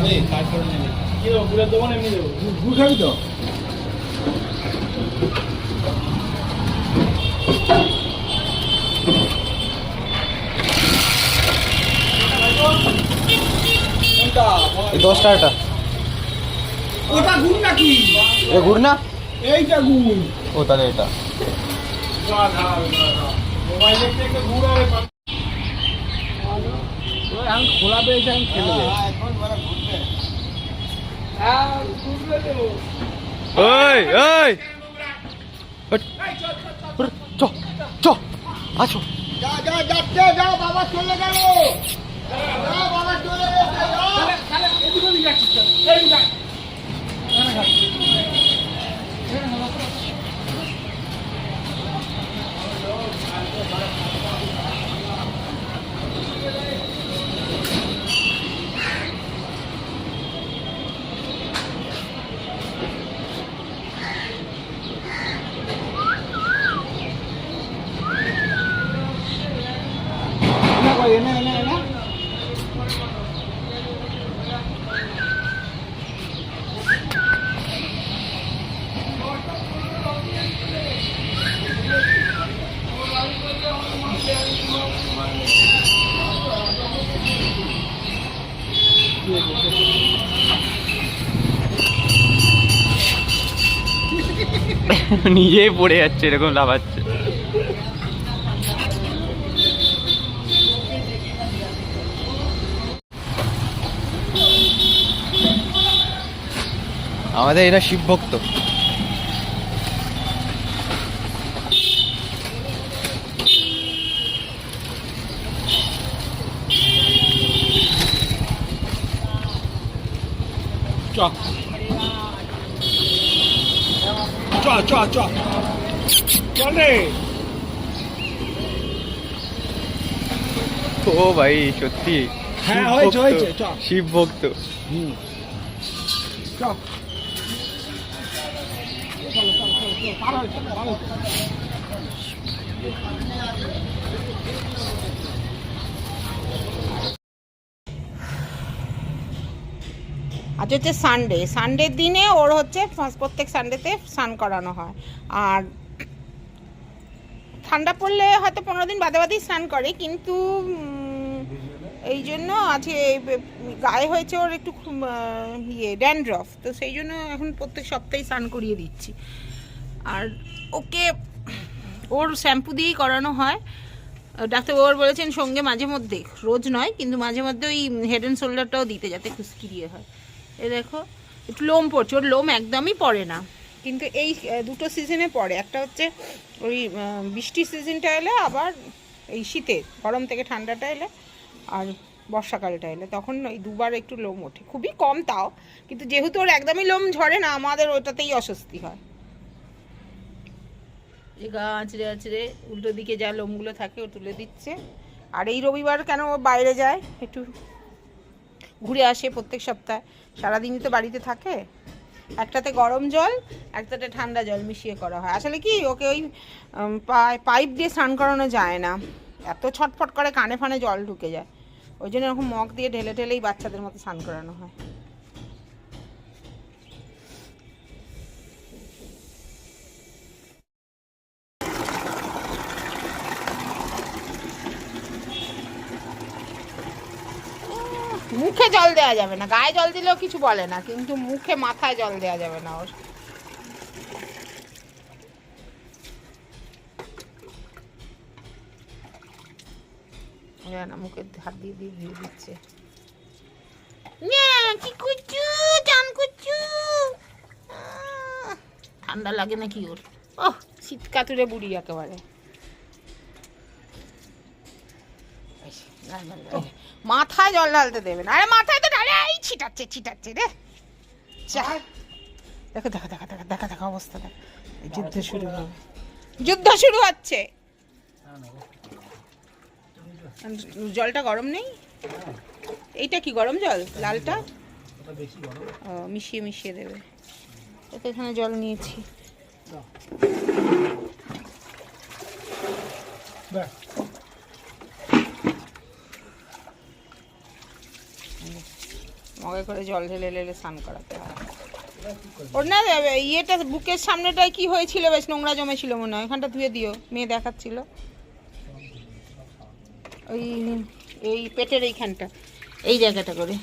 খাবে কাজ করে নেবে? কি দেবো গুড়ের দেবো না এমনি দেবো? গুড় খাবি তো। দশ টাকাটা ওটা গুড় নাকি? এ গুড় না? এইটা গুড়। ও তাহলে এটা। মোবাইল দেখতে দেখতে গুড় আর এখন খোলা পেয়েছে খেলবে এখন হ্যাঁ ঘুরবে। তো ওই। ওই চ চ আছো যা যা যাচ্ছে যাও বাবা চলে গেল। বাবা চলে গেছে নিজেই পড়ে যাচ্ছে এরকম লাফাচ্ছে। আমাদের এরা শিব ভক্ত চ চ চ চ চলে ও ভাই সত্যি। হ্যাঁ, হয়েছে, হয়েছে, চ। শিব ভক্ত হুম। চ। আজ হচ্ছে সানডে সানডের দিনে ওর হচ্ছে প্রত্যেক সানডেতে স্নান করানো হয়। আর ঠান্ডা পড়লে হয়তো পনেরো দিন বাদে বাদেই স্নান করে কিন্তু এই জন্য বে- গায়ে হয়েছে ওর একটু ইয়ে ড্যান্ড্রফ তো সেই জন্য এখন প্রত্যেক সপ্তাহে স্নান করিয়ে দিচ্ছি। আর ওকে, ওর শ্যাম্পু দিয়েই করানো হয়। ডাক্তারবাবু বলেছেন সঙ্গে মাঝে মধ্যে, রোজ নয়, কিন্তু মাঝে মধ্যে ওই হেড অ্যান্ড শোল্ডারটাও দিতে যাতে খুশকিরিয়ে হয়। এ দেখো, একটু লোম পড়ছে, ওর লোম একদমই পড়ে না। কিন্তু এই দুটো সিজনে পড়ে, একটা হচ্ছে ওই বৃষ্টির সিজনটা এলে আবার এই শীতে, গরম থেকে ঠান্ডাটা এলে আর বর্ষাকালটা এলে তখন ওই দুবার একটু লোম ওঠে। খুবই কম তাও কিন্তু যেহেতু ওর একদমই লোম ঝরে না আমাদের ওটাতেই অস্বস্তি হয়। যে গা আঁচড়ে আঁচড়ে উল্টো দিকে যা লোমগুলো থাকে ও তুলে দিচ্ছে। আর এই রবিবার কেন ও বাইরে যায়? একটু ঘুরে আসে প্রত্যেক সপ্তাহে। সারাদিনই তো বাড়িতে থাকে। একটাতে গরম জল একটাতে ঠান্ডা জল মিশিয়ে করা হয়। আসলে কি ওকে ওই পাইপ দিয়ে স্নান করানো যায় না। এত ছটফট করে কানে ফানে জল ঢুকে যায়। ওই জন্য এরকম মগ দিয়ে ঢেলে ঢেলেই বাচ্চাদের মতো স্নান করানো হয়। মুখে জল দেওয়া যাবে না, গায়ে জল দিলেও কিছু বলে না, কিন্তু মুখে মাথায় জল দেওয়া যাবে না ওর। না, মুখে হাত দিয়ে দিয়ে দিয়ে দিচ্ছে। কি করছু? চান করছু? ঠান্ডা লাগে নাকি ওর? ওহ শীত কাতুরে বুড়ি একেবারে। মাথায় জল ঢালতে দেবে না। আরে মাথায় তো ঢালে। এই ছিটাচ্ছে ছিটাচ্ছে রে। যা। দেখো দেখো দেখো দেখো দেখা দেখা অবস্থা দেখ। যুদ্ধ শুরু হবে। যুদ্ধ শুরু হচ্ছে। জলটা গরম নেই? এইটা কি গরম জল? লালটা? ও মিশিয়ে মিশিয়ে দেবে। তো এখানে জল নিয়েছি। মগে করে জল ঢেলে ঢেলে স্নান করাতে হয়। ওর না ইয়েটা বুকের সামনেটায় কি হয়েছিল? বেশ নোংরা জমেছিল মনে হয়। ওখানটা ধুয়ে দিও। মেয়ে দেখাচ্ছিল। ওই এই পেটের এইখানটা এই জায়গাটা করে।